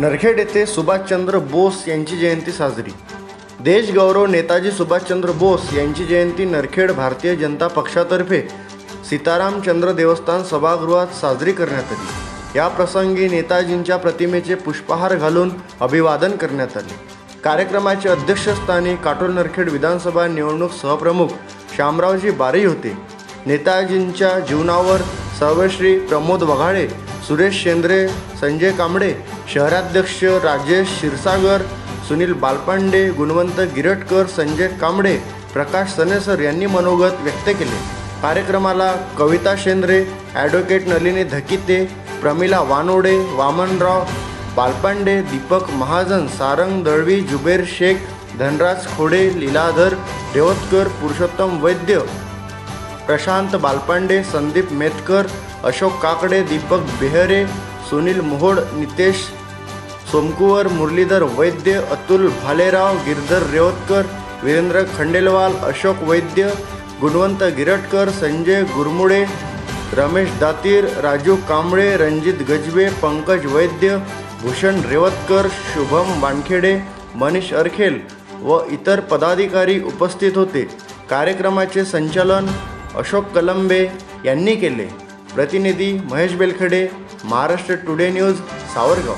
नरखेड येथे सुभाषचंद्र बोस यांची जयंती साजरी. देशगौरव नेताजी सुभाषचंद्र बोस यांची जयंती नरखेड भारतीय जनता पक्षातर्फे सीतारामचंद्र देवस्थान सभागृहात साजरी करण्यात आली. या प्रसंगी नेताजींच्या प्रतिमेचे पुष्पहार घालून अभिवादन करण्यात आले. कार्यक्रमाचे अध्यक्षस्थानी काटोल नरखेड विधानसभा निवडणूक सहप्रमुख शामरावजी बारी होते. नेताजींच्या जीवनावर सर्वश्री प्रमोद वघाळे सुरेश शेंद्रे संजय कांबडे शहराध्यक्ष राजेश क्षीरसागर सुनील बालपांडे गुणवंत गिरटकर संजय कांबळे प्रकाश सनेसर यांनी मनोगत व्यक्त केले. कार्यक्रमाला कविता शेंद्रे ॲडव्होकेट नलिनी धकिते प्रमिला वानोडे वामनराव बालपांडे दीपक महाजन सारंग दळवी जुबेर शेख धनराज खोडे लीलाधर रेवतकर पुरुषोत्तम वैद्य प्रशांत बालपांडे संदीप मेतकर अशोक काकडे दीपक बेहरे सुनील मोहोड नितेश सोमकुवर मुरलीधर वैद्य अतुल भालेराव गिरधर रेवतकर वीरेंद्र खंडेलवाल अशोक वैद्य गुणवंत गिरटकर संजय गुरमुडे रमेश दातीर राजू कांबळे रणजित गजबे पंकज वैद्य भूषण रेवतकर शुभम वानखेडे मनीष अरखेल व इतर पदाधिकारी उपस्थित होते. कार्यक्रमाचे संचालन अशोक कलंबे यांनी केले. प्रतिनिधी महेश बेलखडे महाराष्ट्र टुडे न्यूज सावरगाव.